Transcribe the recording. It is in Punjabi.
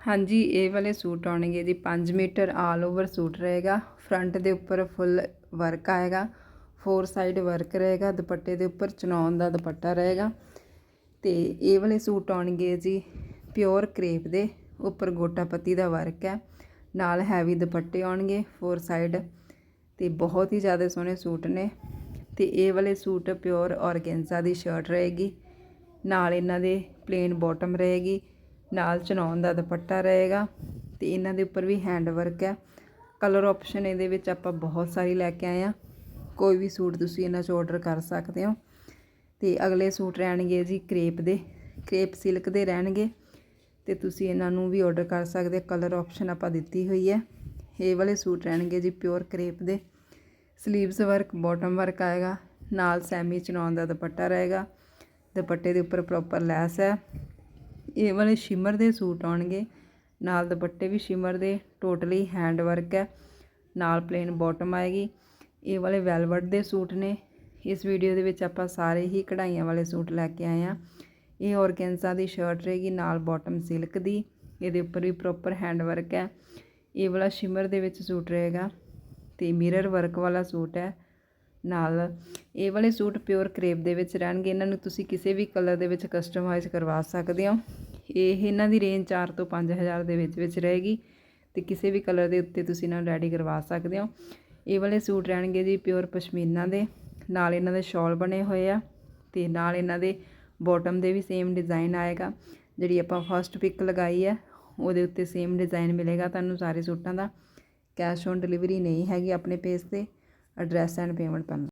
ਹਾਂਜੀ, ਇਹ ਵਾਲੇ ਸੂਟ ਆਉਣਗੇ ਜੀ। 5 ਮੀਟਰ ਆਲ ਓਵਰ ਸੂਟ ਰਹੇਗਾ। ਫਰੰਟ ਦੇ ਉੱਪਰ ਫੁੱਲ ਵਰਕ ਆਏਗਾ। ਫੋਰ ਸਾਈਡ ਵਰਕ ਰਹੇਗਾ। ਦੁਪੱਟੇ ਦੇ ਉੱਪਰ ਚਨੌਨ ਦਾ ਦੁਪੱਟਾ ਰਹੇਗਾ। ਤੇ ਇਹ ਵਾਲੇ ਸੂਟ ਆਉਣਗੇ ਜੀ ਪਿਓਰ ਕਰੇਪ ਦੇ। ਉੱਪਰ ਗੋਟਾਪੱਤੀ ਦਾ ਵਰਕ ਹੈ। ਨਾਲ ਹੈਵੀ ਦੁਪੱਟੇ ਆਉਣਗੇ ਫੋਰ ਸਾਈਡ ਤੇ ਬਹੁਤ ਹੀ ਜ਼ਿਆਦਾ ਸੋਹਣੇ ਸੂਟ ਨੇ। ਤੇ ਇਹ ਵਾਲੇ ਸੂਟ ਪਿਓਰ ਔਰਗੈਂਜ਼ਾ ਦੀ ਸ਼ਰਟ ਰਹੇਗੀ। ਨਾਲ ਇਹਨਾਂ ਦੇ ਪਲੇਨ ਬਾਟਮ ਰਹੇਗੀ। ਨਾਲ ਚਨੌਨ ਦਾ ਦੁਪੱਟਾ ਰਹੇਗਾ ਤੇ ਇਹਨਾਂ ਦੇ ਉੱਪਰ ਵੀ ਹੈਂਡ ਵਰਕ ਹੈ। ਕਲਰ ਆਪਸ਼ਨ ਇਹਦੇ ਵਿੱਚ ਆਪਾਂ ਬਹੁਤ ਸਾਰੀ ਲੈ ਕੇ ਆਏ ਆ ਕੋਈ ਵੀ ਸੂਟ ਤੁਸੀਂ ਇਹਨਾਂ 'ਚ ਆਰਡਰ ਕਰ ਸਕਦੇ ਹੋ। ਤੇ ਅਗਲੇ ਸੂਟ ਰਹਿਣਗੇ ਜੀ ਕ੍ਰੇਪ ਦੇ। ਕ੍ਰੇਪ ਸਿਲਕ ਦੇ ਰਹਿਣਗੇ ਤੇ ਤੁਸੀਂ ਇਹਨਾਂ ਨੂੰ ਵੀ ਆਰਡਰ ਕਰ ਸਕਦੇ ਕਲਰ ਆਪਸ਼ਨ ਆਪਾਂ ਦਿੱਤੀ ਹੋਈ ਹੈ। ਇਹ ਵਾਲੇ ਸੂਟ ਰਹਿਣਗੇ ਜੀ ਪਿਓਰ ਕ੍ਰੇਪ ਦੇ। ਸਲੀਵਸ ਵਰਕ ਬਾਟਮ ਵਰਕ ਆਏਗਾ। ਨਾਲ ਸੈਮੀ ਚਨੌਨ ਦਾ ਦੁਪੱਟਾ ਰਹੇਗਾ। ਦੁਪੱਟੇ ਦੇ ਉੱਪਰ ਪ੍ਰੋਪਰ ਲੈਸ ਹੈ। ਇਹ ਵਾਲੇ ਸ਼ਿਮਰ ਦੇ ਸੂਟ ਆਉਣਗੇ। ਨਾਲ ਦੁਪੱਟੇ ਵੀ ਸ਼ਿਮਰ ਦੇ, ਟੋਟਲੀ ਹੈਂਡ ਵਰਕ ਹੈ। ਨਾਲ ਪਲੇਨ ਬਾਟਮ ਆਏਗੀ। ਇਹ ਵਾਲੇ ਵੈਲਵਟ ਦੇ ਸੂਟ ਨੇ। ਇਸ ਵੀਡੀਓ ਦੇ ਵਿੱਚ ਆਪਾਂ ਸਾਰੇ ਹੀ ਕਢਾਈਆਂ ਵਾਲੇ ਸੂਟ ਲੈ ਕੇ ਆਏ ਆ ਇਹ ਔਰਗੈਂਜ਼ਾ ਦੀ ਸ਼ਰਟ ਰਹੇਗੀ, ਨਾਲ ਬਾਟਮ ਸਿਲਕ ਦੀ। ਇਹਦੇ ਉੱਪਰ ਵੀ ਪ੍ਰੋਪਰ ਹੈਂਡ ਵਰਕ ਹੈ। ਇਹ ਵਾਲਾ ਸ਼ਿਮਰ ਦੇ ਵਿੱਚ ਸੂਟ ਰਹੇਗਾ ਤੇ ਮਿਰਰ ਵਰਕ ਵਾਲਾ ਸੂਟ ਹੈ। ਨਾਲ ਇਹ ਵਾਲੇ ਸੂਟ ਪਿਓਰ ਕਰੇਪ ਦੇ ਵਿੱਚ ਰਹਿਣਗੇ। ਇਹਨਾਂ ਨੂੰ ਤੁਸੀਂ ਕਿਸੇ ਵੀ ਕਲਰ ਦੇ ਵਿੱਚ ਕਸਟਮਾਈਜ਼ ਕਰਵਾ ਸਕਦੇ ਹੋ। ਇਹ ਇਹਨਾਂ ਦੀ ਰੇਂਜ 4 ਤੋਂ 5000 ਦੇ ਵਿੱਚ ਵਿੱਚ ਰਹੇਗੀ। ਤੇ ਕਿਸੇ ਵੀ ਕਲਰ ਦੇ ਉੱਤੇ ਤੁਸੀਂ ਇਹਨਾਂ ਨੂੰ ਰੈਡੀ ਕਰਵਾ ਸਕਦੇ ਹੋ। ਇਹ ਵਾਲੇ ਸੂਟ ਰਹਿਣਗੇ ਜੀ ਪਿਓਰ ਪਸ਼ਮੀਨਾ ਦੇ। ਨਾਲ ਇਹਨਾਂ ਦੇ ਸ਼ਾਲ ਬਣੇ ਹੋਏ ਆ ਤੇ ਨਾਲ ਇਹਨਾਂ ਦੇ ਬਾਟਮ ਦੇ ਵੀ ਸੇਮ ਡਿਜ਼ਾਈਨ ਆਏਗਾ। ਜਿਹੜੀ ਆਪਾਂ ਫਸਟ ਪਿਕ ਲਗਾਈ ਹੈ ਉਹਦੇ ਉੱਤੇ ਸੇਮ ਡਿਜ਼ਾਈਨ ਮਿਲੇਗਾ ਤੁਹਾਨੂੰ ਸਾਰੇ ਸੂਟਾਂ ਦਾ। ਕੈਸ਼ ਔਨ ਡਿਲੀਵਰੀ ਨਹੀਂ ਹੈਗੀ ਆਪਣੇ ਪੇਜ ਤੇ। Address and payment PAN